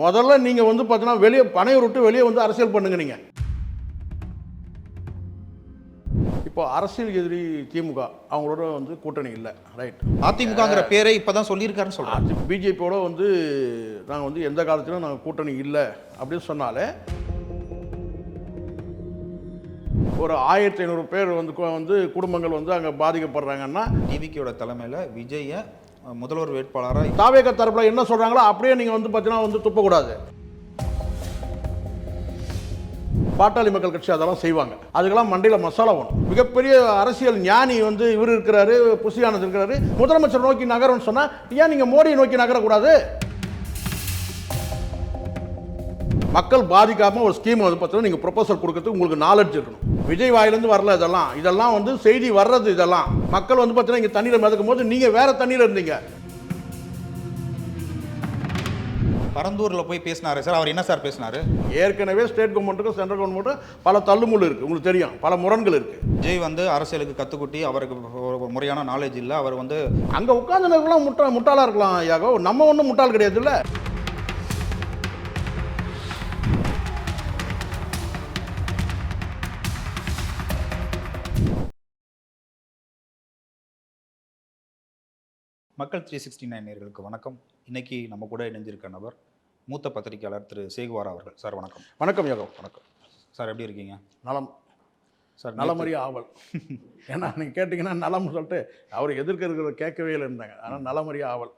முதல்ல நீங்கள் வந்து பார்த்தீங்கன்னா வெளியே பனையை விட்டு வெளியே வந்து அரசியல் பண்ணுங்க நீங்கள் இப்போ அரசியல் எதிரி திமுக அவங்களோட வந்து கூட்டணி இல்லை. ரைட் அதிமுகங்கிற பேரை இப்பதான் சொல்லியிருக்காருன்னு சொல்றாங்க. பிஜேபியோட வந்து நாங்கள் வந்து எந்த காலத்திலும் நாங்கள் கூட்டணி இல்லை அப்படின்னு சொன்னாலே ஒரு ஆயிரத்தி ஐநூறு பேர் வந்து வந்து குடும்பங்கள் வந்து அங்கே பாதிக்கப்படுறாங்கன்னா டிவிக்கோட தலைமையில விஜய முதல்வர் வேட்பாளராக தாவேக தரப்பில் என்ன சொல்கிறாங்களோ அப்படியே நீங்கள் வந்து பார்த்தீங்கன்னா வந்து துப்பக்கூடாது. பாட்டாளி மக்கள் கட்சி அதெல்லாம் செய்வாங்க. அதுக்கெல்லாம் மண்டையில் மசாலா வேணும் மிகப்பெரிய அரசியல் ஞானி வந்து இவர் இருக்கிறாரு புசியானது இருக்கிறாரு. முதலமைச்சர் நோக்கி நகரம்னு சொன்னால் ஏன் நீங்கள் மோடியை நோக்கி நகரக்கூடாது? மக்கள் பாதிக்காம ஒரு ஸ்கீம் வந்து பார்த்தீங்கன்னா நீங்கள் ப்ரொபோசல் கொடுக்கறதுக்கு உங்களுக்கு நாலேஜ் இருக்கணும். விஜய் வாயிலேருந்து வரல இதெல்லாம். இதெல்லாம் வந்து செய்தி வர்றது இதெல்லாம். மக்கள் வந்து பார்த்தீங்கன்னா இங்கே தண்ணியில் மிதக்கும் போது நீங்கள் வேற தண்ணியில் இருந்தீங்க. பரந்தூர்ல போய் பேசினாரு சார். அவர் என்ன சார் பேசினாரு? ஏற்கனவே ஸ்டேட் கவர்மெண்ட்டுக்கும் சென்ட்ரல் கவர்மெண்ட்டும் பல தள்ளுமுள் இருக்குது உங்களுக்கு தெரியும். பல முரண்கள் இருக்குது விஜய் வந்து அரசியலுக்கு கத்துக்குட்டி அவருக்கு ஒரு முறையான நாலேஜ் இல்லை. அவர் வந்து அங்கே உட்காந்துருக்கலாம் முட்டா முட்டாளாக இருக்கலாம் யாகோ நம்ம ஒன்றும் முட்டாள் கிடையாது இல்லை மக்கள் த்ரீ சிக்ஸ்டி நைன் நேர்களுக்கு வணக்கம். இன்னைக்கு நம்ம கூட இணைஞ்சிருக்க நபர் மூத்த பத்திரிகையாளர் திரு சேகுவார் அவர்கள். சார் வணக்கம். வணக்கம் யாகோ வணக்கம். சார் எப்படி இருக்கீங்க? நலம். சார் நலமறிய ஆவல். ஏன்னா நீங்கள் கேட்டிங்கன்னா நலம்னு சொல்லிட்டு அவர் எதிர்க்க கேட்கவே இல்லை இருந்தாங்க. ஆனால் நலமறிய ஆவல்.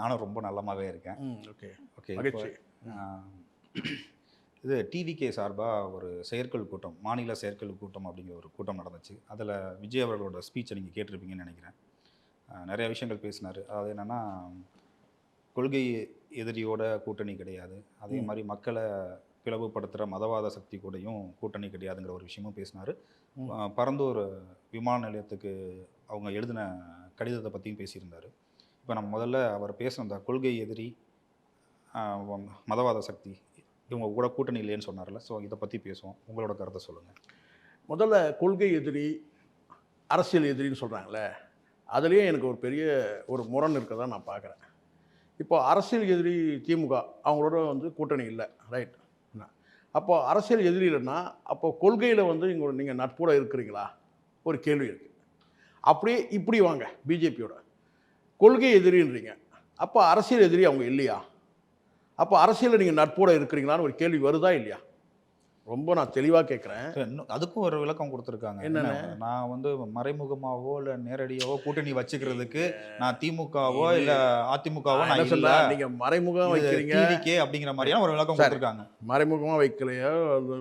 நானும் ரொம்ப நல்லமாவே இருக்கேன். ஓகே. ஓகே மகிழ்ச்சி. இது டிவிகே சார்பாக ஒரு செயற்குழு கூட்டம் மாநில செயற்குழு கூட்டம் அப்படிங்கிற ஒரு கூட்டம் நடந்துச்சு. அதில் விஜய் அவர்களோட ஸ்பீச்சை நீங்கள் கேட்டிருப்பீங்கன்னு நினைக்கிறேன். நிறைய விஷயங்கள் பேசினார். அதாவது என்னென்னா கொள்கை எதிரியோட கூட்டணி கிடையாது. அதே. மாதிரி மக்களை பிளவுபடுத்துகிற மதவாத சக்தி கூடயும் கூட்டணி கிடையாதுங்கிற ஒரு விஷயமும் பேசினார். பரந்தூர் விமான நிலையத்துக்கு அவங்க எழுதின கடிதத்தை பற்றியும் பேசியிருந்தார். இப்போ நம்ம முதல்ல அவர் பேசின அந்த கொள்கை எதிரி மதவாத சக்தி இவங்க கூட கூட்டணி இல்லைன்னு சொன்னார்ல. ஸோ இதை பற்றி பேசுவோம். உங்களோட கருத்தை சொல்லுங்கள் முதல்ல கொள்கை எதிரி அரசியல் எதிரின்னு சொல்கிறாங்களே அதுலேயே எனக்கு ஒரு பெரிய ஒரு முரண் இருக்கதான் நான் பார்க்குறேன். இப்போ அரசியல் எதிரி திமுக அவங்களோட வந்து கூட்டணி இல்லை ரைட் அப்போ அரசியல் எதிரி இல்லைன்னா அப்போ கொள்கையில் வந்து இங்கே நீங்கள் நட்போட இருக்கிறீங்களா? ஒரு கேள்வி இருக்குது அப்படியே இப்படி வாங்க பிஜேபியோட. கொள்கை எதிரின்றீங்க. அப்போ அரசியல் எதிரி அவங்க இல்லையா? அப்போ அரசியலில் நீங்கள் நட்போட இருக்கிறீங்களான்னு ஒரு கேள்வி வருதா இல்லையா? ரொம்ப நான் தெளிவாக கேட்குறேன் இன்னும் அதுக்கும் ஒரு விளக்கம் கொடுத்துருக்காங்க. என்னென்ன? என்ன, நான் வந்து மறைமுகமாவோ இல்லை நேரடியாவோ கூட்டணி வச்சுக்கிறதுக்கு நான் திமுகவோ இல்லை அதிமுகவோ நான் இல்லை. சொன்னா நீங்க மறைமுகம் வைக்கிறீங்க. டிவிக்கே அப்படிங்கிற மாதிரியான ஒரு விளக்கம். கொடுத்துருக்காங்க. மறைமுகமாக வைக்கலையோ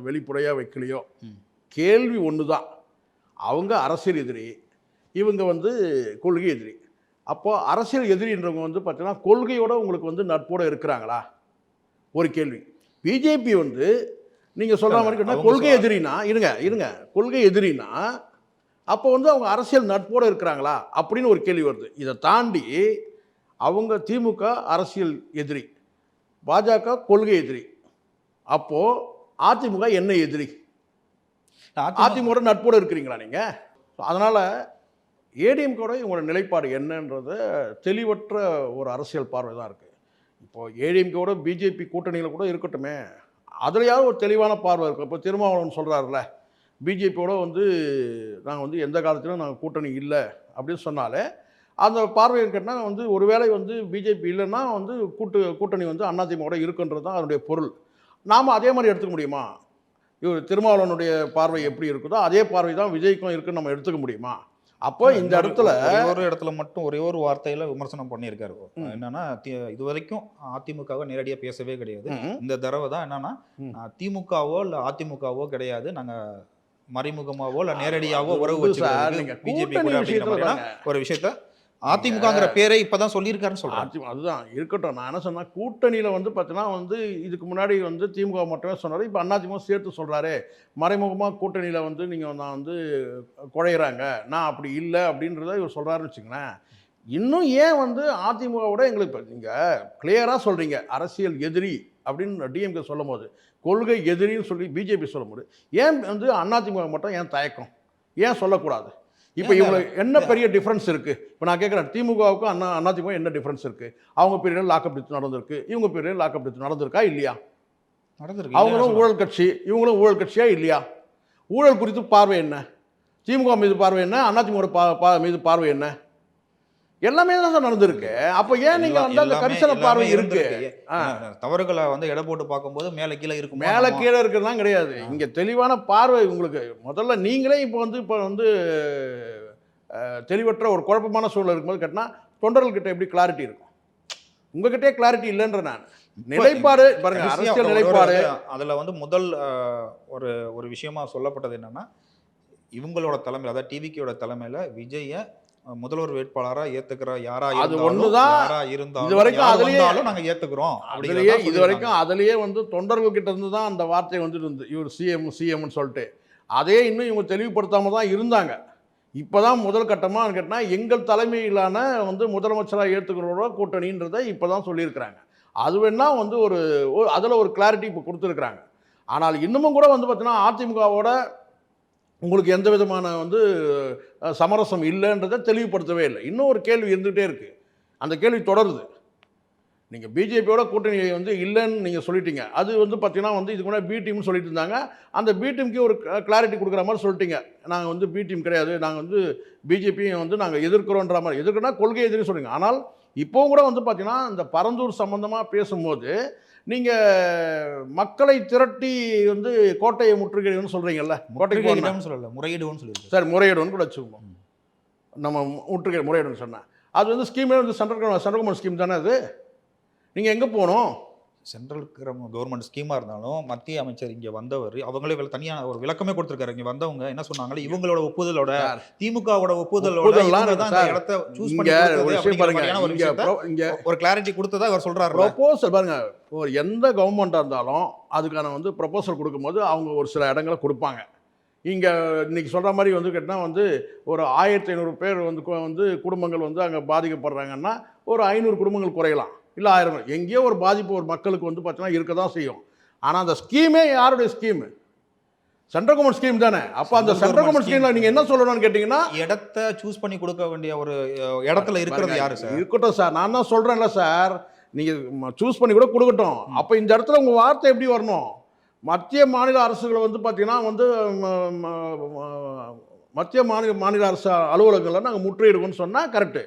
வெளிப்படையாக வைக்கலையோ. கேள்வி ஒன்று தான் அவங்க அரசியல் எதிரி இவங்க வந்து கொள்கை எதிரி. அப்போ அரசியல் எதிரின்றவங்க வந்து பார்த்தீங்கன்னா கொள்கையோட உங்களுக்கு வந்து நட்போட இருக்கிறாங்களா? ஒரு கேள்வி. பிஜேபி வந்து நீங்கள் சொல்கிற மாதிரி கொள்கை எதிரினா இருங்க இருங்க. கொள்கை எதிரினா அப்போ வந்து அவங்க அரசியல் நட்போட இருக்கிறாங்களா அப்படின்னு ஒரு கேள்வி வருது. இதை தாண்டி அவங்க திமுக அரசியல் எதிரி பாஜக கொள்கை எதிரி. அப்போ அதிமுக என்ன எதிரி? அதிமுக நட்போடு இருக்கிறீங்களா நீங்க? அதனால ஏடிஎம் கூட உங்களோட நிலைப்பாடு என்னன்றத தெளிவற்ற ஒரு அரசியல் பார்வை தான் இருக்கு. இப்போ ஏடிஎம்கோட பிஜேபி கூட்டணியில் கூட இருக்கட்டுமே. அதுலையாவது ஒரு தெளிவான பார்வை இருக்கும். இப்போ திருமாவளவன் சொல்கிறாருல பிஜேபியோட வந்து நாங்கள் வந்து எந்த காலத்திலும் நாங்கள் கூட்டணி இல்லை அப்படின்னு சொன்னாலே அந்த பார்வை கேட்டால் வந்து ஒருவேளை வந்து பிஜேபி இல்லைன்னா வந்து கூட்டு கூட்டணி வந்து அதிமுக இருக்குன்றது தான் அதனுடைய பொருள். நாம் அதே மாதிரி எடுத்துக்க முடியுமா? இவர் திருமாவளவனுடைய பார்வை எப்படி இருக்குதோ அதே பார்வை தான் விஜய்க்கும் இருக்குன்னு நம்ம எடுத்துக்க முடியுமா? அப்போ இந்த இடத்துல ஒரே இடத்துல மட்டும் ஒரே ஒரு வார்த்தையில விமர்சனம் பண்ணியிருக்காரு. என்னன்னா இது வரைக்கும் அதிமுகவை நேரடியா பேசவே கிடையாது. இந்த தடவை தான் என்னன்னா திமுகவோ இல்ல அதிமுகவோ கிடையாது. நாங்க மறைமுகமாவோ இல்ல நேரடியாவோ உறவு வச்சுக்கிறதுக்கு பிஜேபி. ஒரு விஷயத்த அதிமுகங்கிற பேரை இப்பதான் சொல்லியிருக்காருன்னு அதிமுக அதுதான். இருக்கட்டும். நான் என்ன சொன்னேன் கூட்டணியில் வந்து பார்த்தீங்கன்னா வந்து இதுக்கு முன்னாடி வந்து திமுக மட்டுமே சொன்னார். இப்போ அதிமுக சேர்த்து சொல்கிறாரு மறைமுகமாக கூட்டணியில் வந்து நீங்கள் நான் வந்து குழையிறாங்க. நான் அப்படி இல்லை அப்படின்றத இவர் சொல்கிறாருன்னு வச்சுங்களேன் இன்னும் ஏன் வந்து அதிமுகவோட எங்களுக்கு நீங்கள் கிளியராக சொல்கிறீங்க அரசியல் எதிரி அப்படின்னு டிஎம்கே சொல்லும் போது கொள்கை எதிரின்னு சொல்லி பிஜேபி சொல்லும்போது ஏன் வந்து அதிமுக மட்டும் ஏன் தயக்கம்? ஏன் சொல்லக்கூடாது? இப்போ இவங்களுக்கு என்ன பெரிய டிஃப்ரென்ஸ் இருக்குது இப்போ நான் கேட்குறேன் திமுகவுக்கும் அண்ணா அதிமுக என்ன டிஃப்ரென்ஸ் இருக்குது அவங்க பீரியட் லாக்அப் டெத் நடந்திருக்கு. இவங்க பீரியட் லாக்அப் டெத் நடந்திருக்கா இல்லையா? நடந்திருக்கு. அவங்களும் ஊழல் கட்சி இவங்களும் ஊழல் கட்சியா இல்லையா? ஊழல் குறித்து பார்வை என்ன? திமுக மீது பார்வை என்ன? அதிமுக பா- மீது பார்வை என்ன? எல்லாமே தான் சார் நடந்திருக்கு. அப்போ ஏன் நீங்க வந்து அந்த கரிசன பார்வை இருக்கு. தவறுகளை வந்து எடை போட்டு பார்க்கும்போது மேல கீழே இருக்கும் மேலே கீழே இருக்கிறதுலாம் கிடையாது. இங்கே தெளிவான பார்வை உங்களுக்கு முதல்ல நீங்களே இப்போ வந்து இப்போ வந்து தெளிவற்ற ஒரு குழப்பமான சூழல் இருக்கும்போது கேட்டினா தொண்டர்கள்கிட்ட எப்படி கிளாரிட்டி இருக்கும்? உங்ககிட்டே கிளாரிட்டி இல்லைன்ற நான். நிலைப்பாடு பாருங்க அரசியல் நிலைப்பாடு. அதுல வந்து முதல் ஒரு ஒரு விஷயமா சொல்லப்பட்டது என்னன்னா இவங்களோட தலைமையில் அதாவது டிவிக்கியோட தலைமையில விஜய முதல்வர் வேட்பாளரா ஏத்துக்கிற? யாரா அது ஒண்ணுதான். இருந்தாலும் இது வரைக்கும் யார் அதுலயே- வந்தாலும் நாங்க ஏத்துக்கிறோம் அதுலயே இது வரைக்கும் அதுலயே வந்து தொண்டர்கள் கிட்ட இருந்து தான் அந்த வார்த்தை வந்துட்டு இருந்து இவர் சிஎம் சிஎம்னு சொல்லிட்டு. அதே இன்னும் இவங்க தெளிவுபடுத்தாம தான் இருந்தாங்க. இப்போதான் முதல் கட்டமாக கேட்டால் எங்கள் தலைமையிலான வந்து முதலமைச்சராக ஏற்றுக்கிறோட கூட்டணின்றதை இப்போ தான் சொல்லியிருக்கிறாங்க. அது வேணா வந்து ஒரு அதில் ஒரு கிளாரிட்டி இப்போ கொடுத்துருக்குறாங்க. ஆனால் இன்னமும் கூட வந்து பார்த்தீங்கன்னா அதிமுகவோட உங்களுக்கு எந்த விதமான வந்து சமரசம் இல்லைன்றதை தெளிவுபடுத்தவே இல்லை. இன்னும் ஒரு கேள்வி இருந்துகிட்டே இருக்குது அந்த கேள்வி தொடருது. நீங்கள் பிஜேபியோட கூட்டணி வந்து இல்லைன்னு நீங்கள் சொல்லிட்டீங்க. அது வந்து பார்த்தீங்கன்னா வந்து இதுக்கு முன்னாடி பி டீம்னு சொல்லிட்டு இருந்தாங்க. அந்த பி டீமுக்கு ஒரு கிளாரிட்டி கொடுக்குற மாதிரி சொல்லிட்டீங்க. நாங்கள் வந்து பி டீம் கிடையாது. நாங்கள் வந்து பிஜேபியும் வந்து நாங்கள் எதிர்க்கிறோன்ற மாதிரி. எதிர்க்கனா கொள்கை எதிரி சொல்லுங்கள் ஆனால் இப்போவும் கூட வந்து பார்த்தீங்கன்னா இந்த பரந்தூர் சம்மந்தமாக பேசும்போது நீங்கள் மக்களை திரட்டி வந்து கோட்டையை முற்றுகையிடுன்னு சொல்கிறீங்கல்ல கோட்டைக்கு சொல்லல முறையீடுன்னு சொல்லியிருக்கு சார் முறையீடுன்னு கூட வச்சுக்குவோம் நம்ம முற்றுகை முறையீடுன்னு சொன்னேன் அது வந்து ஸ்கீமே வந்து சென்ட்ரல் சென்ட்ரல் கவர்மெண்ட் ஸ்கீம் தானே அது? நீங்கள் எங்கே போகணும்? சென்ட்ரல் கவர்மெண்ட் ஸ்கீமா இருந்தாலும் மத்திய அமைச்சர் இங்க வந்தவர் அவங்களே வில்- தனியா ஒரு விளக்கமே கொடுத்திருக்காரு. இங்க வந்தவங்க என்ன சொன்னாங்க இவங்களோட ஒப்புதலோட திமுகவோட ஒப்புதலோட இடத்த சூஸ் பண்ணி ஒரு கிளாரிட்டி கொடுத்ததா அவர் சொல்றாரு ப்ரொபோசல் பாருங்க ஒரு எந்த கவர்மெண்ட்டாக இருந்தாலும் அதுக்கான வந்து ப்ரொபோசல் கொடுக்கும்போது அவங்க ஒரு சில இடங்களை கொடுப்பாங்க. இங்கே இன்னைக்கு சொல்கிற மாதிரி வந்து கேட்டால் வந்து ஒரு ஆயிரத்தி ஐநூறு பேர் வந்து வந்து குடும்பங்கள் வந்து அங்கே பாதிக்கப்படுறாங்கன்னா ஒரு ஐநூறு குடும்பங்கள் குறையலாம். இல்லை ஆயிரம் எங்கேயோ ஒரு பாதிப்பு ஒரு மக்களுக்கு வந்து பார்த்தீங்கன்னா இருக்க தான் செய்யும். ஆனால் அந்த ஸ்கீமே யாருடைய ஸ்கீமு சென்ட்ரல் கவர்மெண்ட் ஸ்கீம் தானே. அப்போ அந்த சென்ட்ரல் கவர்மெண்ட் ஸ்கீமில் நீங்கள் என்ன சொல்லணும்னு கேட்டிங்கன்னா இடத்த சூஸ் பண்ணி கொடுக்க வேண்டிய ஒரு இடத்துல இருக்கிறது யாரு சார் இருக்கட்டும் சார் நான் தான் சொல்கிறேன்ல சார் நீங்கள் சூஸ் பண்ணி கூட கொடுக்கட்டும். அப்போ இந்த இடத்துல உங்கள் வார்த்தை எப்படி வரணும்? மத்திய மாநில அரசுகளை வந்து பார்த்தீங்கன்னா வந்து மத்திய மாநில மாநில அரசு அலுவலகங்களை நாங்கள் முற்றுகையிடுவோம்னு சொன்னால் கரெக்டு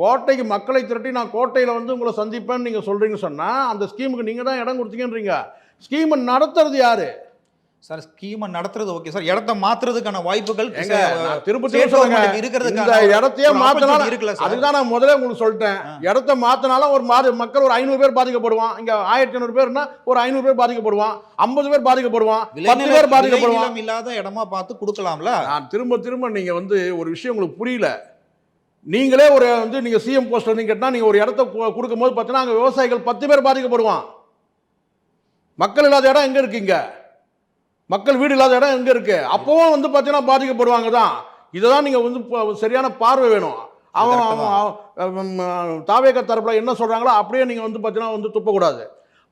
கோட்டைக்கு மக்களை திரட்டி நான் கோட்டையில் வந்து உங்களை சந்திப்பேன்னு நீங்கள் சொல்கிறீங்கன்னு சொன்னால் அந்த ஸ்கீமுக்கு நீங்கள் தான் இடம் கொடுத்தீங்கன்றீங்க. ஸ்கீமை நடத்துறது யாரு? சார் ஸ்கீமை நடத்துறது ஓகே சார். இடத்த மாத்துறதுக்கான வாய்ப்புகள் government இருக்கிறதுக்கான இடத்தையே மாத்தினாலும் இருக்குல்ல சார். அதுதான் நான் முதல்ல உங்களுக்கு சொல்லிட்டேன். இடத்த மாத்தினாலும் ஒரு மாறு மக்கள் ஒரு ஐநூறு பேர் பாதிக்கப்படுவான். இங்க ஆயிரத்தி ஐநூறு பேர்னா ஒரு ஐநூறு பேர் பாதிக்கப்படுவான். ஐம்பது பேர் பாதிக்கப்படுவான். பத்து பேர் பாதிக்கப்படுவான். இல்லாத இடமா பார்த்து கொடுக்கலாம்ல? நான் திரும்ப திரும்ப நீங்க வந்து ஒரு விஷயம் உங்களுக்கு புரியல. நீங்களே ஒரு வந்து நீங்க சிஎம் போஸ்ட் வந்து கேட்டா நீங்க ஒரு இடத்த கு- கொடுக்கும்போது பார்த்தீங்கன்னா அங்க விவசாயிகள் பத்து பேர் பாதிக்கப்படுவான். மக்கள் இல்லாத இடம் எங்க இருக்கீங்க மக்கள் வீடு இல்லாத இடம் எங்க இருக்கு? அப்பவும் வந்து பார்த்தீங்கன்னா பாதிக்கப்படுவாங்க தான். இதை தான் நீங்க வந்து சரியான பார்வை வேணும். அவன் அவன் தாவேக தரப்புல என்ன சொல்றாங்களோ அப்படியே நீங்க வந்து பார்த்தீங்கன்னா வந்து துப்பக்கூடாது.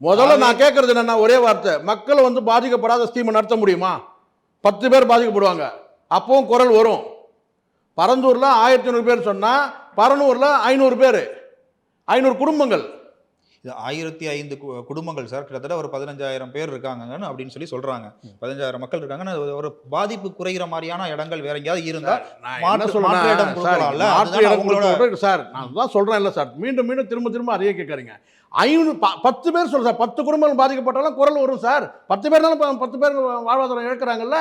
முதல்ல நான் கேட்கறது என்னன்னா ஒரே வார்த்தை. மக்கள் வந்து பாதிக்கப்படாத ஸ்கீமை நடத்த முடியுமா? பத்து பேர் பாதிக்கப்படுவாங்க. அப்பவும் குரல் வரும். பரந்தூரில் ஆயிரத்தி ஐநூறு பேர் சொன்னால் பரனூரில் ஐநூறு பேர். ஐநூறு குடும்பங்கள். இது ஆயிரத்தி ஐந்து குடும்பங்கள் சார். கிட்டத்தட்ட ஒரு பதினஞ்சாயிரம் பேர் இருக்காங்கன்னு அப்படின்னு சொல்லி சொல்றாங்க. பதினஞ்சாயிரம் மக்கள் இருக்காங்கன்னு ஒரு பாதிப்பு குறைகிற மாதிரியான இடங்கள் வேற எங்கேயாவது இருந்தா சார், நான் தான் சொல்கிறேன் இல்லை சார் மீண்டும் மீண்டும் திரும்ப திரும்ப அதையே கேட்குறீங்க ஐநூறு பத்து பேர் சொல்ல சார். பத்து குடும்பங்கள் பாதிக்கப்பட்டாலும் குரல் வரும் சார். பத்து பேர்னாலும் ப- பத்து பேர் வாழ்வாதாரம் இழக்கிறாங்கல்ல?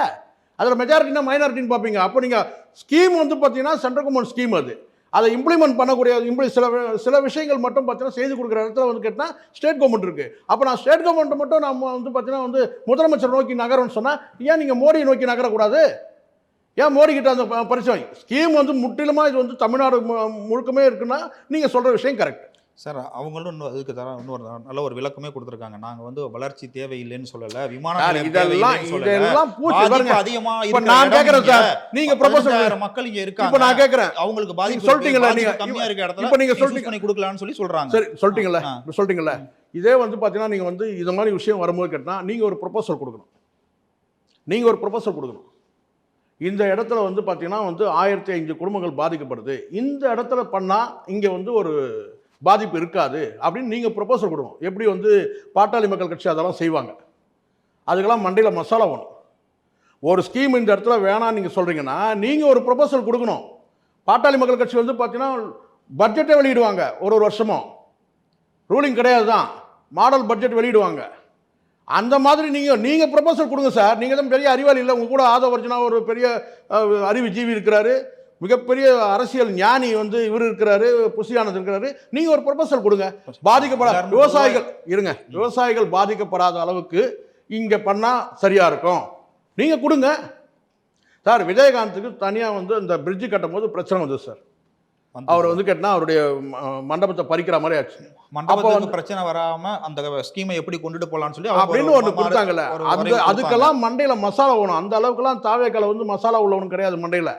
அதில் மெஜாரிட்டினா மைனாரிட்டின்னு பார்ப்பீங்க. அப்போ நீங்கள் ஸ்கீம் வந்து பார்த்தீங்கன்னா சென்ட்ரல் கவர்மெண்ட் ஸ்கீம் அது. அதை இம்ப்ளிமெண்ட் பண்ணக்கூடிய இம்ப்ளி சில சில விஷயங்கள் மட்டும் பார்த்தீங்கன்னா செய்து கொடுக்குற இடத்துல வந்து கேட்டால் ஸ்டேட் கவர்மெண்ட் இருக்குது அப்போ நான் ஸ்டேட் கவர்மெண்ட் மட்டும் நம்ம வந்து பார்த்தீங்கன்னா வந்து முதலமைச்சர் நோக்கி நகரம்னு சொன்னால் ஏன் நீங்கள் மோடியை நோக்கி நகரக்கூடாது? ஏன் மோடி கிட்ட அந்த ப- பரிசு ஸ்கீம் வந்து முற்றிலுமாக இது வந்து தமிழ்நாடு மு- முழுக்கமே இருக்குன்னா நீங்கள் சொல்கிற விஷயம் கரெக்ட் சார் அவங்களும் இன்னும் அதுக்கு தர இன்னொரு நல்ல ஒரு விளக்கமே கொடுத்துருக்காங்க. நாங்க வந்து வளர்ச்சி தேவையில்லைன்னு சொல்லல. விமான இதெல்லாம். இதெல்லாம் பூச்சி அதிகமா இப்போ நான் கேட்குறேன். சார். நீங்கள் ப்ரொபோசல் மக்கள் இங்க இப்போ இருக்காங்க. நான் கேட்குறேன் அவங்களுக்கு பாதிப்பு சொல்லிட்டீங்கல்ல, இருக்கு, நீங்க- பாதிப்பு கம்மியா இருக்க இடத்துல இப்போ நீங்க நீங்க சொல்லிட்டீங்க. பண்ணி கொடுக்கலாம்னு சொல்லி சொல்றாங்க. சரி. இப்போ சொல்லிட்டீங்கல்ல இதே வந்து பார்த்தீங்கன்னா நீங்கள் வந்து இது மாதிரி விஷயம் வரும்போது கேட்டால் நீங்கள் ஒரு ப்ரொபோசல் கொடுக்கணும். நீங்கள் ஒரு ப்ரொபோசல் கொடுக்கணும். இந்த இடத்துல வந்து பார்த்தீங்கன்னா வந்து ஆயிரத்தி ஐந்து குடும்பங்கள் பாதிக்கப்படுது. இந்த இடத்துல பண்ணால் இங்கே வந்து ஒரு பாதிப்பு இருக்காது அப்படின்னு நீங்கள் ப்ரொபோசல் கொடுங்க எப்படி வந்து பாட்டாளி மக்கள் கட்சி அதெல்லாம் செய்வாங்க? அதுக்கெல்லாம் மண்டையில் மசாலா வேணும் ஒரு ஸ்கீம் இந்த இடத்துல வேணாம்னு நீங்கள் சொல்கிறீங்கன்னா நீங்கள் ஒரு ப்ரொபோசல் கொடுக்கணும். பாட்டாளி மக்கள் கட்சி வந்து பார்த்தீங்கன்னா பட்ஜெட்டை வெளியிடுவாங்க ஒரு ஒரு வருஷமும் ரூலிங் கிடையாது தான் மாடல் பட்ஜெட் வெளியிடுவாங்க. அந்த மாதிரி நீங்கள் நீங்கள் ப்ரொபோசல் கொடுங்க சார். நீங்கள் தான் பெரிய அறிவாளி இல்லை. உங்கள் கூட ஆதவர்ஜனா ஒரு பெரிய அறிவு ஜீவி இருக்கிறாரு. மிகப்பெரிய அரசியல் ஞானி வந்து இவர் இருக்கிறாரு புசியானது இருக்கிறாரு. நீங்கள் ஒரு ப்ரொபோசல் கொடுங்க. பாதிக்கப்படாத விவசாயிகள் இருங்க. விவசாயிகள் பாதிக்கப்படாத அளவுக்கு இங்கே பண்ணால் சரியாக இருக்கும். நீங்கள் கொடுங்க. சார் விஜயகாந்துக்கு தனியாக வந்து அந்த பிரிட்ஜு கட்டும் போது பிரச்சனை வந்தது சார். அவர் வந்து கேட்டால் அவருடைய மண்டபத்தை பறிக்கிற மாதிரி ஆச்சு. மண்டபத்துக்கு பிரச்சனை வராம அந்த ஸ்கீமை எப்படி கொண்டுட்டு போலாம்னு சொல்லி அப்படின்னு ஒன்று கொடுத்தாங்கல்ல. அந்த அதுக்கெல்லாம் மண்டையில் மசாலா வேணும் அந்த அளவுக்குலாம் தாவேக்கால வந்து மசாலா உள்ளவனும் கிடையாது மண்டையில்.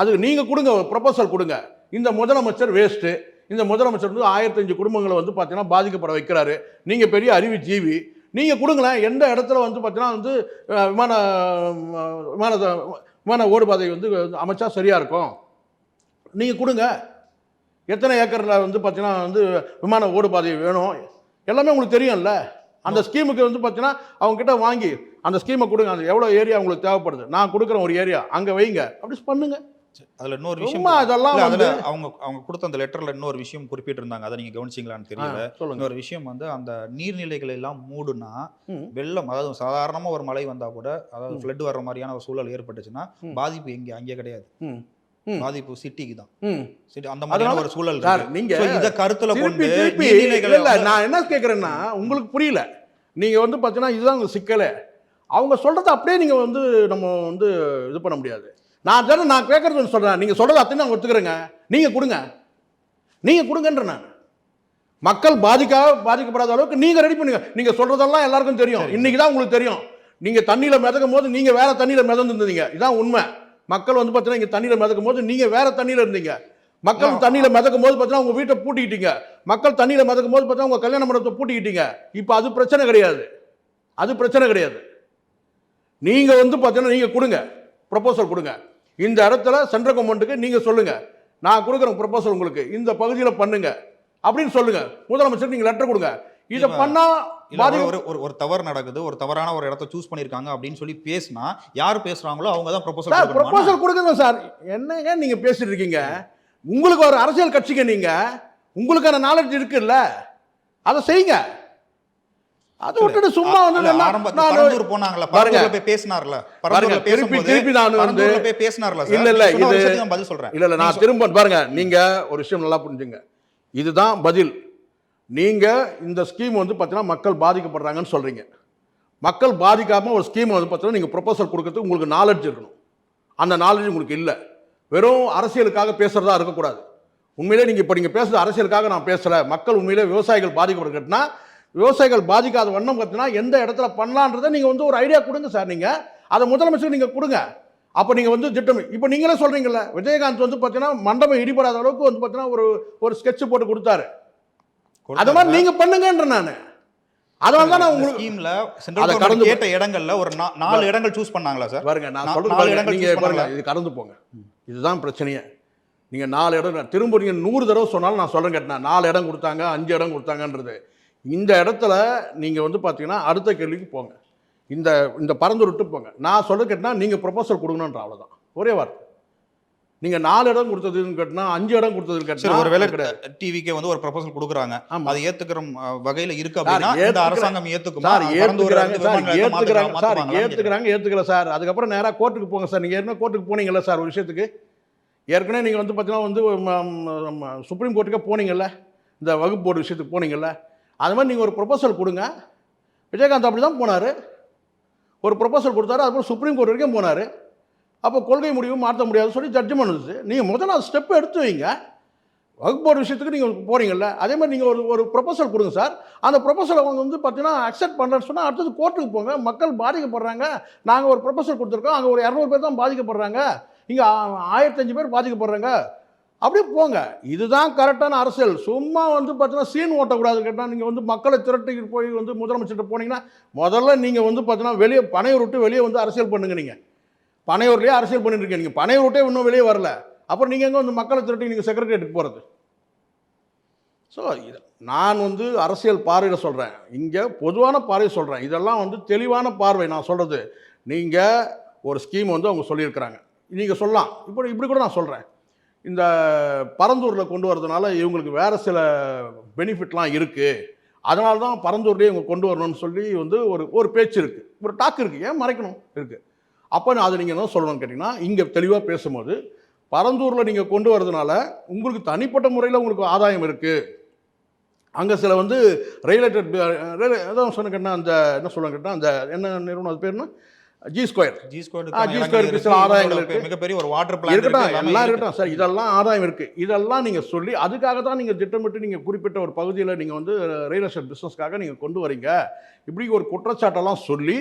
அது நீங்கள் கொடுங்க ப்ரொபோசல் கொடுங்க. இந்த முதலமைச்சர் வேஸ்ட்டு இந்த முதலமைச்சர் வந்து ஆயிரத்தஞ்சு குடும்பங்களை வந்து பார்த்தீங்கன்னா பாதிக்கப்பட வைக்கிறாரு. நீங்கள் பெரிய அறிவு ஜீவி நீங்கள் கொடுங்களேன் எந்த இடத்துல வந்து பார்த்தீங்கன்னா வந்து விமான விமான விமான ஓடுபாதை வந்து அமைச்சா சரியாக இருக்கும்? நீங்கள் கொடுங்க. எத்தனை ஏக்கரில் வந்து பார்த்தீங்கன்னா வந்து விமான ஓடுபாதை வேணும்? எல்லாமே உங்களுக்கு தெரியும்ல. அந்த ஸ்கீமுக்கு வந்து பார்த்தீங்கன்னா அவங்க கிட்ட வாங்கி அந்த ஸ்கீமை கொடுங்க. அந்த எவ்வளோ ஏரியா உங்களுக்கு தேவைப்படுது? நான் கொடுக்குறேன் ஒரு ஏரியா அங்கே வைங்க. அப்படி பண்ணுங்க. அதுல இன்னொரு விஷயம் வந்து அதுல அவங்க அவங்க கொடுத்த அந்த லெட்டர்ல இன்னொரு விஷயம் குறிப்பிட்டிருந்தாங்க. அதை நீங்க கவனிச்சிங்களான்னு தெரியல. இன்னொரு விஷயம் வந்து அந்த நீர்நிலைகளை எல்லாம் மூடுனா. வெள்ளம் அதாவது சாதாரணமா ஒரு மழை வந்தா கூட அதாவது. ஃப்ளட் வர்ற மாதிரியான ஒரு சூழல் ஏற்பட்டுச்சுன்னா. பாதிப்பு எங்க? அங்கே கிடையாது. பாதிப்பு சிட்டிக்கு தான். சிட்டி அந்த மாதிரியான ஒரு சூழல் நீங்க இத கருத்துல கொண்டு இல்ல நான் என்ன கேட்குறேன்னா உங்களுக்கு புரியல. நீங்க வந்து பார்த்தீங்கன்னா இதுதான் சிக்கலே. அவங்க சொல்றத அப்படியே நீங்க வந்து நம்ம வந்து இது பண்ண முடியாது. நான் தானே நான் கேட்கறது ஒன்று சொல்றேன். நீங்க சொல்றது அத்தனை நான் ஒத்துக்கிறேங்க. நீங்க கொடுங்க. நீங்க கொடுங்கன்ற நான். மக்கள் பாதிக்கா பாதிக்கப்படாத அளவுக்கு நீங்க ரெடி பண்ணுங்க. நீங்க சொல்றதெல்லாம் எல்லாருக்கும் தெரியும். சரி. இன்னைக்கு தான் உங்களுக்கு தெரியும். நீங்க தண்ணியில மிதக்கும் போது நீங்க வேற தண்ணியில மிதந்துருந்தீங்க. இதான் உண்மை. மக்கள் வந்து பார்த்தீங்கன்னா இங்க தண்ணியில மிதக்கும் போது நீங்க வேற தண்ணியில இருந்தீங்க. மக்கள். தண்ணியில மிதக்கும் போது பார்த்தீங்கன்னா உங்க வீட்டை பூட்டிக்கிட்டீங்க. மக்கள் தண்ணியில மிதக்கும் போது பார்த்தீங்கன்னா உங்க கல்யாண மண்டபத்தை பூட்டிக்கிட்டீங்க. இப்போ அது பிரச்சனை கிடையாது. அது பிரச்சனை கிடையாது. நீங்க வந்து பார்த்தீங்கன்னா நீங்க கொடுங்க. ப்ரொபோசல் கொடுங்க. இந்த இடத்துல சென்ட்ரல் கவர்மெண்ட்டுக்கு நீங்க சொல்லுங்க. நான் கொடுக்குறேன் ப்ரொபோசல் உங்களுக்கு. இந்த பகுதியில் பண்ணுங்க. அப்படின்னு சொல்லுங்க. முதலமைச்சர் நீங்க லெட்டர் கொடுங்க. இதை பண்ணா ஒரு ஒரு தவறு நடக்குது. ஒரு தவறான ஒரு இடத்த சூஸ் பண்ணிருக்காங்க அப்படின்னு சொல்லி பேசினா யார் பேசுறாங்களோ அவங்க தான் ப்ரொபோசல் ப்ரொபோசல் கொடுக்குங்க சார். என்னங்க நீங்க பேசிட்டு இருக்கீங்க? உங்களுக்கு ஒரு அரசியல் கட்சிங்க நீங்க. உங்களுக்கான நாலேஜ் இருக்குல்ல. அதை செய்யுங்க. அதை விட்டுட்டு சும்மா வந்து பரந்தூர் போனாங்கல்ல. பரந்தூர்ல போய் பேசினார்ல. பரந்தூர்ல திருப்பி திருப்பி நான் வந்து போய் பேசினார்ல இல்ல, இல்ல, இது- பதில் சொல்றேன். இல்ல இல்ல நான் திரும்ப பாருங்க நீங்க ஒரு விஷயம் நல்லா புரிஞ்சுங்க. இதுதான் பதில். நீங்க இந்த ஸ்கீம் வந்து பார்த்தீங்கன்னா மக்கள் பாதிக்கப்படுறாங்கன்னு சொல்றீங்க. மக்கள் பாதிக்காம ஒரு ஸ்கீம் வந்து பார்த்தீங்கன்னா நீங்க ப்ரொபோசல் கொடுக்கறதுக்கு உங்களுக்கு நாலேஜ் இருக்கணும். அந்த நாலேஜ் உங்களுக்கு இல்லை. வெறும் அரசியலுக்காக பேசுறதா இருக்கக்கூடாது. உண்மையிலே நீங்க இப்போ நீங்க பேசுறது அரசியலுக்காக நான் பேசல. மக்கள் உண்மையிலே விவசாயிகள் பாதிக்கப்படுகிறதுனா விவசாயிகள் பாதிக்காத வண்ணம் பார்த்தீங்கன்னா எந்த இடத்துல பண்ணலான்றதை நீங்க வந்து ஒரு ஐடியா கொடுங்க சார் நீங்க. அதை முதலமைச்சர் நீங்க கொடுங்க. அப்போ நீங்கள் வந்து திட்டம் இப்போ நீங்களே சொல்கிறீங்கல்ல விஜயகாந்த் வந்து பார்த்தீங்கன்னா மண்டபம் இடிபடாத அளவுக்கு வந்து பார்த்தீங்கன்னா ஒரு ஒரு ஸ்கெட்ச் போட்டு கொடுத்தாரு. அது மாதிரி நீங்கள் பண்ணுங்கன்ற நான். அதனால தான் நான் உங்களுக்கு ஸ்கீம்ல சென்ட்ரல் கடந்து கேட்ட இடங்கள்ல ஒரு நாலு இடங்கள் சூஸ் பண்ணாங்களா சார்? பாருங்க நான் சொல்றது நாலு இடங்கள் நீங்க பாருங்க. இது கடந்து போங்க. இதுதான் பிரச்சனையே. நீங்க நாலு இடம் திரும்ப நீங்க நூறு தடவை சொன்னாலும் நான் சொல்றேன் கேட்டேன் நாலு இடம் கொடுத்தாங்க அஞ்சு இடம் கொடுத்தாங்கன்றது. இந்த இடத்துல நீங்க வந்து பாத்தீங்கன்னா அடுத்த கேள்விக்கு போங்க. இந்த இந்த பறந்து விட்டு போங்க. நான் சொல்ல கேட்டா நீங்க ப்ரொபோசல் கொடுக்கணுன்ற அவ்வளவுதான். ஒரே வார்த்தை. நீங்க நாலு இடம் கொடுத்ததுன்னு கேட்டினா அஞ்சு இடம் கொடுத்ததுன்னு சரி கேட்டினா ஒருவேளை கிடையாது. டிவிக்கே வந்து ஒரு ப்ரொபோசல் கொடுக்குறாங்க. அது ஏத்துக்கிற வகையில இருக்கு அப்படின்னா இந்த அரசாங்கம் ஏத்துக்குமா? சார் ஏத்துக்கிறாங்க வந்து சார் ஏத்துக்கிறாங்க சார். ஏத்துக்கிறாங்க ஏத்துக்கல சார். அதுக்கப்புறம் நேரா கோர்ட்டுக்கு போங்க சார். நீங்க ஏற்கனவே கோர்ட்டுக்கு போனீங்கல்ல சார் ஒரு விஷயத்துக்கு. ஏற்கனவே நீங்க வந்து பார்த்தீங்கன்னா வந்து சுப்ரீம் கோர்ட்டுக்கே போனீங்கல்ல. இந்த வகுப்பு போர்டு விஷயத்துக்கு போனீங்கல்ல. அது மாதிரி நீங்கள் ஒரு ப்ரொபோசல் கொடுங்க. விஜயகாந்த் அப்படி தான் போனார். ஒரு ப்ரொபோசல் கொடுத்தாரு அதுக்கப்புறம் சுப்ரீம் கோர்ட் வரைக்கும் போனார். அப்போ கொள்கை முடிவு மாற்ற முடியாதுன்னு சொல்லி ஜட்ஜ்மெண்ட் வந்துச்சு. நீங்கள் முதல்ல அது ஸ்டெப் எடுத்து வைங்க. வகுப்பு போர்டு விஷயத்துக்கு நீங்கள் போறீங்கல்ல. அதே மாதிரி நீங்கள் ஒரு ஒரு ப்ரொபோசல் கொடுங்க சார். அந்த ப்ரொபோசலை அவங்க வந்து பார்த்தீங்கன்னா அக்செப்ட் பண்ணுறேன்னு சொன்னால் அடுத்தது கோர்ட்டுக்கு போங்க. மக்கள் பாதிக்கப்படுறாங்க. நாங்கள் ஒரு ப்ரொபோசல் கொடுத்துருக்கோம். அங்கே ஒரு இரநூறு பேர் தான் பாதிக்கப்படுறாங்க. இங்கே ஆயிரத்தஞ்சு பேர் பாதிக்கப்படுறாங்க. அப்படியே போங்க. இதுதான் கரெக்டான அரசியல். சும்மா வந்து பார்த்தீங்கன்னா சீன் ஓட்டக்கூடாது கேட்டால் நீங்கள் வந்து மக்களை திரட்டிக்கிட்டு போய் வந்து முதலமைச்சர்கிட்ட போனீங்கன்னா முதல்ல நீங்கள் வந்து பார்த்தீங்கன்னா வெளியே பனையூர் விட்டு வெளியே வந்து அரசியல் பண்ணுங்க நீங்கள் பனையூர்லேயே அரசியல் பண்ணிட்டு இருக்கீங்க நீங்கள் பனையூர் விட்டே இன்னும் வெளியே வரல. அப்புறம் நீங்கள் எங்கே வந்து மக்களை திரட்டி நீங்கள் செக்ரட்டரியேட்டுக்கு போகிறது ஸோ இது நான் வந்து அரசியல் பார்வையில் சொல்கிறேன் இங்கே பொதுவான பார்வை சொல்கிறேன் இதெல்லாம் வந்து தெளிவான பார்வை நான் சொல்கிறது நீங்கள் ஒரு ஸ்கீம் வந்து அவங்க சொல்லியிருக்கிறாங்க. நீங்கள் சொல்லலாம். இப்போ இப்படி கூட நான் சொல்கிறேன் இந்த பரந்தூரில் கொண்டு வரதுனால இவங்களுக்கு வேறு சில பெனிஃபிட்லாம் இருக்குது அதனால தான் பரந்தூர்லேயே இவங்க கொண்டு வரணும்னு சொல்லி வந்து ஒரு ஒரு பேச்சு இருக்குது ஒரு டாக் இருக்குது ஏன் மறைக்கணும்? இருக்குது அப்போ நான் அதை நீங்கள் என்ன சொல்லணும்னு கேட்டிங்கன்னா இங்கே தெளிவாக பேசும்போது பரந்தூரில் நீங்கள் கொண்டு வரதுனால உங்களுக்கு தனிப்பட்ட முறையில் உங்களுக்கு ஆதாயம் இருக்குது அங்கே சில வந்து ரயிலேட்டட் ரயில்வே எதாவது சொன்ன கேட்டால் அந்த என்ன சொல்லுவாங்க கேட்டால் அந்த என்ன நிறுவனம் அது பேர்னா ஜி ஸ்கொயர் ஜி க்கு சில ஆதாயங்கள் இருக்கு. மிகப்பெரிய ஒரு வாட்டர் பிளான் இருக்கட்டும் எல்லாம் இருக்கட்டும். சார் இதெல்லாம் ஆதாயம் இருக்குது இதெல்லாம் நீங்கள் சொல்லி அதுக்காக தான் நீங்கள் திட்டமிட்டு நீங்கள் குறிப்பிட்ட ஒரு பகுதியில் நீங்கள் வந்து ரியல் எஸ்டேட் பிஸ்னஸ்க்காக நீங்கள் கொண்டு வரீங்க. இப்படி ஒரு குற்றச்சாட்டெல்லாம் சொல்லி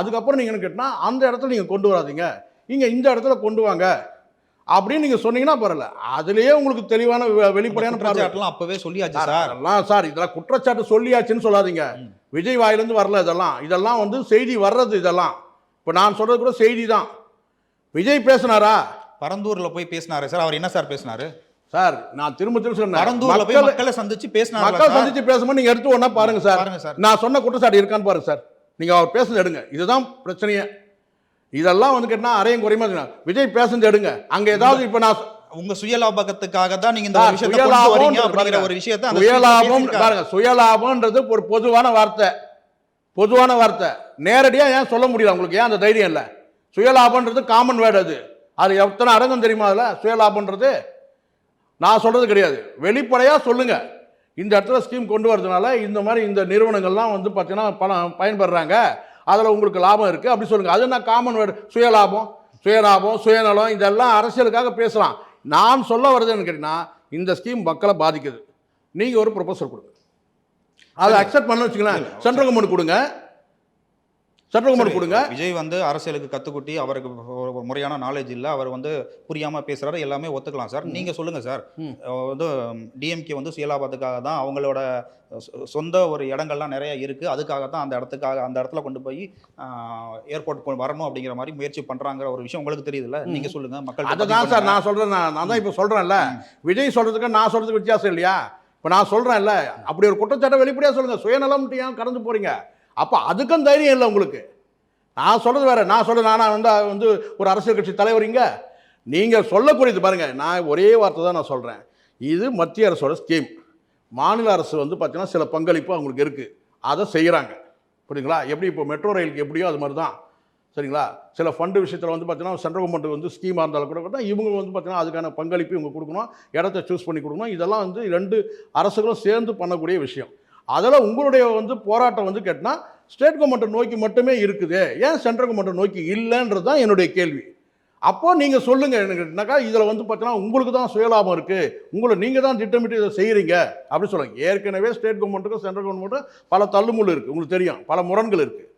அதுக்கப்புறம் நீங்கள் என்ன கேட்டால் அந்த இடத்துல நீங்கள் கொண்டு வராதீங்க. இங்கே இந்த இடத்துல கொண்டு வாங்க. அப்படின்னு நீங்கள் சொன்னீங்கன்னா பரவாயில்ல. அதுலேயே உங்களுக்கு தெளிவான வெளிப்படையான குற்றச்சாட்டுலாம் அப்பவே சொல்லியாச்சு சார், அதெல்லாம் சார் இதெல்லாம் குற்றச்சாட்டு சொல்லியாச்சுன்னு சொல்லாதீங்க. விஜய் வாயிலேருந்து வரல இதெல்லாம். இதெல்லாம் வந்து செய்தி வர்றது இதெல்லாம். இப்போ நான் சொல்றது கூட செய்தி தான் விஜய் பேசினாரா? பரந்தூர்ல போய் பேசினாரு. சார் அவர் என்ன சார் பேசினாரு? சார் நான் திரும்ப திரும்ப சொன்னேன் மக்கள் சந்திச்சு பேசினாரு மக்கள் சந்திச்சு பேசும்போது நீங்க எடுத்து ஒண்ணா பாருங்க சார். பாருங்க சார். நான் சொன்ன குற்றச்சாட்டு இருக்கான்னு பாருங்க சார். நீங்க அவர் பேசுனது எடுங்க. இதுதான் பிரச்சனையே. இதெல்லாம் வந்து கேட்டா அரையும் குறையுமா விஜய் பேசுனது எடுங்க. அங்க ஏதாவது இப்ப நான் உங்க சுயலாபகத்துக்காக தான் நீங்க இந்த விஷயத்தை வரீங்க அப்படிங்கிற. ஒரு விஷயத்தை சுயலாபம். பாருங்க. சுயலாபம்ன்றது ஒரு பொதுவான வார்த்தை. பொதுவான வார்த்தை. நேரடியாக ஏன் சொல்ல முடியல உங்களுக்கு? ஏன் அந்த தைரியம் இல்லை? சுயலாபன்றது காமன் வேர்டு அது. அது எத்தனை அடங்கம் தெரியுமா அதில்? சுயலாபன்றது நான் சொல்கிறது கிடையாது. வெளிப்படையாக சொல்லுங்கள் இந்த இடத்துல ஸ்கீம் கொண்டு வரதுனால இந்த மாதிரி இந்த நிறுவனங்கள்லாம் வந்து பார்த்தீங்கன்னா பணம் பயன்படுறாங்க. அதில் உங்களுக்கு லாபம் இருக்குது அப்படி சொல்லுங்கள் அது நான் காமன் வேர்டு சுயலாபம் சுயலாபம் சுயநலம் இதெல்லாம் அரசியலுக்காக பேசலாம். நான் சொல்ல வருதுன்னு கேட்டிங்கன்னா இந்த ஸ்கீம் மக்களை பாதிக்குது. நீங்கள் ஒரு ப்ரொபோசல் கொடுங்க. அதை அக்செப்ட் பண்ண வச்சுக்கலாம் சென்ட்ரல் கவர்மெண்ட் கொடுங்க. சென்ட்ரல் கவர்மெண்ட் கொடுங்க. விஜய் வந்து அரசியலுக்கு கத்துக்குட்டி அவருக்கு முறையான நாலேஜ் இல்ல அவர் வந்து புரியாம பேசுறாரு எல்லாமே ஒத்துக்கலாம் சார். நீங்க சொல்லுங்க சார். வந்து டிஎம்கே வந்து சுயலாபத்துக்காக தான் அவங்களோட சொந்த ஒரு இடங்கள்லாம் நிறைய இருக்கு. அதுக்காக தான் அந்த இடத்துக்காக அந்த இடத்துல கொண்டு போய் ஏர்போர்ட் வரணும் அப்படிங்கிற மாதிரி முயற்சி பண்றாங்கிற ஒரு விஷயம் உங்களுக்கு தெரியுதுல்ல? நீங்க சொல்லுங்க மக்கள் அதை தான் சார் நான் சொல்கிறேன் நான் நான் தான் இப்போ சொல்கிறேன்ல விஜய் சொல்கிறதுக்கு நான் சொல்கிறதுக்கு வித்தியாசம் இல்லையா? இப்போ நான் சொல்கிறேன்ல அப்படி ஒரு குற்றச்சாட்டை வெளிப்படையாக சொல்லுங்கள் சுயநலம் ஏன் கடந்து போகிறீங்க அப்போ அதுக்கும் தைரியம் இல்லை உங்களுக்கு. நான் சொல்கிறது வேறு நான் சொல்ல நான் வந்து வந்து ஒரு அரசியல் கட்சி தலைவரிங்க நீங்கள் சொல்லக்கூடியது பாருங்கள் நான் ஒரே வார்த்தை தான் நான் சொல்கிறேன் இது மத்திய அரசோட ஸ்கீம் மாநில அரசு வந்து பார்த்தீங்கன்னா சில பங்களிப்பு அவங்களுக்கு இருக்குது அதை செய்கிறாங்க புரியுங்களா எப்படி இப்போ மெட்ரோ ரயிலுக்கு எப்படியோ அது மாதிரி தான் சரிங்களா? சில ஃபண்டு விஷயத்தில் வந்து பார்த்தீங்கன்னா சென்ட்ரல் கவர்மெண்ட் வந்து ஸ்கீமாக இருந்தாலும் கூட கூட இவங்க வந்து பார்த்தீங்கன்னா அதுக்கான பங்களிப்பு இவங்க கொடுக்கணும் இடத்த சூஸ் பண்ணி கொடுக்கணும். இதெல்லாம் வந்து ரெண்டு அரசுகளும் சேர்ந்து பண்ணக்கூடிய விஷயம். அதில் உங்களுடைய வந்து போராட்டம் வந்து கேட்டால் ஸ்டேட் கவர்மெண்ட்டை நோக்கி மட்டுமே இருக்குது. ஏன் சென்ட்ரல் கவர்மெண்ட்டை நோக்கி இல்லைன்றது தான் என்னுடைய கேள்வி. அப்போது நீங்கள் சொல்லுங்கள் எனக்குனாக்கா இதில் வந்து பார்த்தீங்கன்னா உங்களுக்கு தான் சுயலாபம் இருக்குது உங்களை நீங்கள் தான் திட்டமிட்டு இதை செய்கிறீங்க அப்படின்னு சொல்லுங்கள் ஏற்கனவே ஸ்டேட் கவர்மெண்ட்டுக்கும் சென்ட்ரல் கவர்மெண்ட்டும் பல தள்ளுமுள் இருக்குது உங்களுக்கு தெரியும். பல முரண்கள் இருக்குது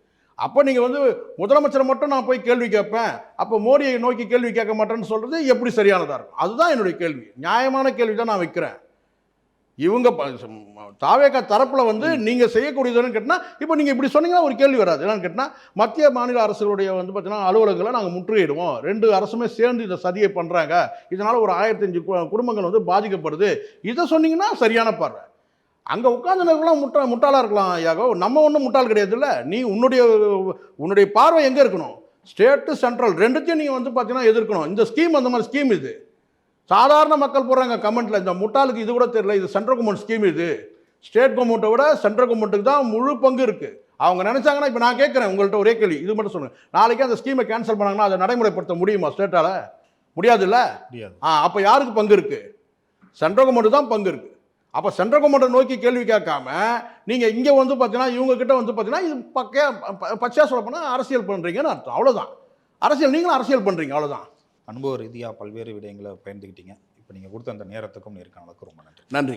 அப்போ நீங்கள் வந்து முதலமைச்சரை மட்டும் நான் போய் கேள்வி கேட்பேன். அப்போ மோடியை நோக்கி கேள்வி கேட்க மாட்டேன்னு சொல்கிறது எப்படி சரியானதாக இருக்கும்? அதுதான் என்னுடைய கேள்வி. நியாயமான கேள்வி தான் நான் வைக்கிறேன். இவங்க தாவேக்கா தரப்பில் வந்து நீங்கள் செய்யக்கூடியதுன்னு கேட்டால் இப்போ நீங்கள் இப்படி சொன்னீங்கன்னா ஒரு கேள்வி வராது. என்னன்னு கேட்டால் மத்திய மாநில அரசுகளுடைய வந்து பார்த்தீங்கன்னா அலுவலகங்களை நாங்கள் முற்றுகையிடுவோம். ரெண்டு அரசுமே சேர்ந்து இதை சதியை பண்ணுறாங்க இதனால் ஒரு ஆயிரத்தஞ்சு குடும்பங்கள் வந்து பாதிக்கப்படுது. இதை சொன்னீங்கன்னா சரியான பார்வை. அங்கே உட்காந்துருக்கலாம் முட்டா முட்டாளாக இருக்கலாம் யாகோ நம்ம ஒன்றும் முட்டாள் கிடையாதுல்ல. நீ உன்னுடைய உன்னுடைய பார்வை எங்கே இருக்கணும்? ஸ்டேட்டு சென்ட்ரல் ரெண்டுத்தையும் நீங்கள் வந்து பார்த்தீங்கன்னா எதிர்க்கணும். இந்த ஸ்கீம் அந்த மாதிரி ஸ்கீம் இது. சாதாரண மக்கள் போடுறாங்க கமெண்ட்டில் இந்த முட்டாளுக்கு இது கூட தெரியல இது சென்ட்ரல் கவர்மெண்ட் ஸ்கீம் இது. ஸ்டேட் கவர்மெண்ட்டை விட சென்ட்ரல் கவர்மெண்ட்டுக்கு தான் முழு பங்கு இருக்குது அவங்க நினச்சாங்கன்னா இப்போ நான் கேட்குறேன் உங்கள்கிட்ட ஒரே கேள்வி. இது மட்டும் சொல்லுங்கள் நாளைக்கு அந்த ஸ்கீமை கேன்சல் பண்ணாங்கன்னா அதை நடைமுறைப்படுத்த முடியுமா ஸ்டேட்டால் முடியாதுல்ல? முடியாது. ஆ அப்போ யாருக்கு பங்கு இருக்குது சென்ட்ரல் கவர்மெண்ட் தான் பங்கு இருக்குது அப்போ சென்ட்ரல் கவர்மெண்ட்டை நோக்கி கேள்வி கேட்காம நீங்கள் இங்கே வந்து பார்த்தீங்கன்னா இவங்க கிட்ட வந்து பார்த்தீங்கன்னா இது பக்கையா ப- பச்சையா சொல்ல போனால் அரசியல் பண்ணுறீங்கன்னு அர்த்தம். அவ்வளோதான் அரசியல் நீங்களும் அரசியல் பண்ணுறீங்க அவ்வளோதான் அனுபவ ரீதியாக பல்வேறு விடயங்களை பயந்துக்கிட்டீங்க இப்போ நீங்கள் கொடுத்த அந்த நேரத்துக்கும் நேர்காணலுக்கும் ரொம்ப நன்றி. நன்றி.